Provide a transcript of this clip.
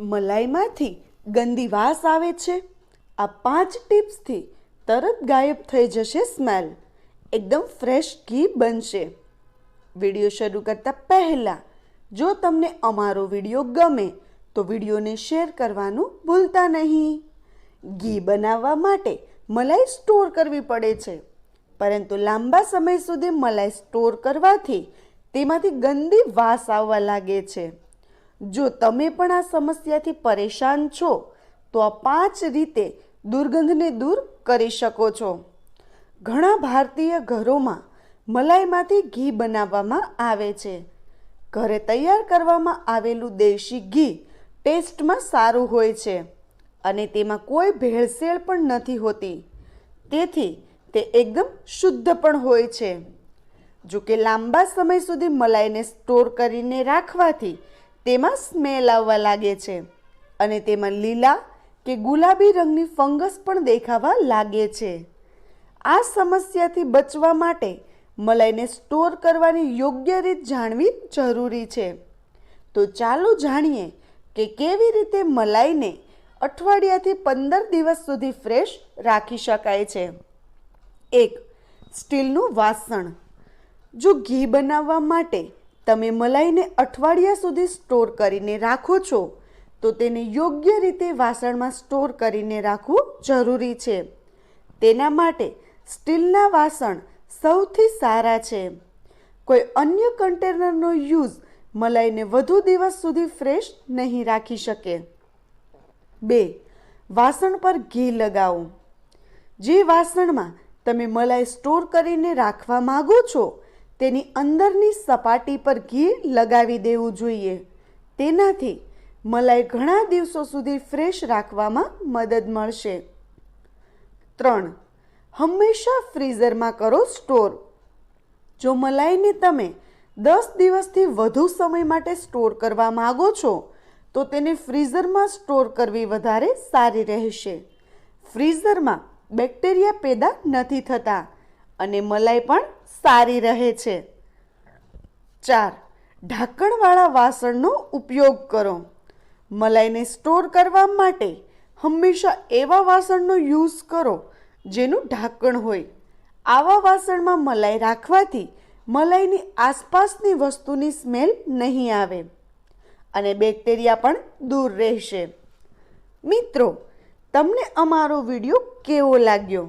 મલાઈમાંથી ગંદી વાસ આવે છે. આ પાંચ ટિપ્સથી તરત ગાયબ થઈ જશે સ્મેલ. એકદમ ફ્રેશ ઘી બનશે. વીડિયો શરૂ કરતાં પહેલાં, જો તમને અમારો વીડિયો ગમે, તો વિડીયોને શેર કરવાનું ભૂલતા નહીં. ઘી બનાવવા માટે મલાઈ સ્ટોર કરવી પડે છે. પરંતુ લાંબા સમય સુધી મલાઈ સ્ટોર કરવાથી તેમાંથી ગંદી વાસ આવવા લાગે છે. જો તમે પણ આ સમસ્યાથી પરેશાન છો, તો આ પાંચ રીતે દુર્ગંધને દૂર કરી શકો છો. ઘણા ભારતીય ઘરોમાં મલાઈમાંથી ઘી બનાવવામાં આવે છે. ઘરે તૈયાર કરવામાં આવેલું દેશી ઘી ટેસ્ટમાં સારું હોય છે અને તેમાં કોઈ ભેળસેળ પણ નથી હોતી. તેથી તે એકદમ શુદ્ધ પણ હોય છે. જો કે લાંબા સમય સુધી મલાઈને સ્ટોર કરીને રાખવાથી તેમાં સ્મેલ આવવા લાગે છે અને તેમાં લીલા કે ગુલાબી રંગની ફંગસ પણ દેખાવા લાગે છે. આ સમસ્યાથી બચવા માટે મલાઈને સ્ટોર કરવાની યોગ્ય રીત જાણવી જરૂરી છે. તો ચાલો જાણીએ કે કેવી રીતે મલાઈને અઠવાડિયાથી પંદર દિવસ સુધી ફ્રેશ રાખી શકાય છે. એક, સ્ટીલનું વાસણ. જો ઘી બનાવવા માટે તમે મલાઈને અઠવાડિયા સુધી સ્ટોર કરીને રાખો છો, તો તેને યોગ્ય રીતે વાસણમાં સ્ટોર કરીને રાખવું જરૂરી છે. તેના માટે સ્ટીલના વાસણ સૌથી સારા છે. કોઈ અન્ય કન્ટેનરનો યુઝ મલાઈને વધુ દિવસ સુધી ફ્રેશ નહીં રાખી શકે. બે, વાસણ પર ઘી લગાવો. જે વાસણમાં તમે મલાઈ સ્ટોર કરીને રાખવા માગો છો તેની અંદરની સપાટી પર ઘી લગાવી દેવું જોઈએ. તેનાથી મલાઈ ઘણા દિવસો સુધી ફ્રેશ રાખવામાં મદદ મળશે. ત્રણ, હંમેશા ફ્રીઝરમાં કરો સ્ટોર. જો મલાઈને તમે દસ દિવસથી વધુ સમય માટે સ્ટોર કરવા માગો છો, તો તેને ફ્રીઝરમાં સ્ટોર કરવી વધારે સારી રહેશે. ફ્રીઝરમાં બેક્ટેરિયા પેદા નથી થતા. અને મલાઈ પણ સારી રહે છે. ચાર, ઢાંકણવાળા વાસણનો ઉપયોગ કરો. મલાઈને સ્ટોર કરવા માટે હંમેશા એવા વાસણનો યુઝ કરો જેનું ઢાંકણ હોય. આવા વાસણમાં મલાઈ રાખવાથી મલાઈની આસપાસની વસ્તુની સ્મેલ નહીં આવે અને બેક્ટેરિયા પણ દૂર રહેશે. મિત્રો, તમને અમારો વીડિયો કેવો લાગ્યો?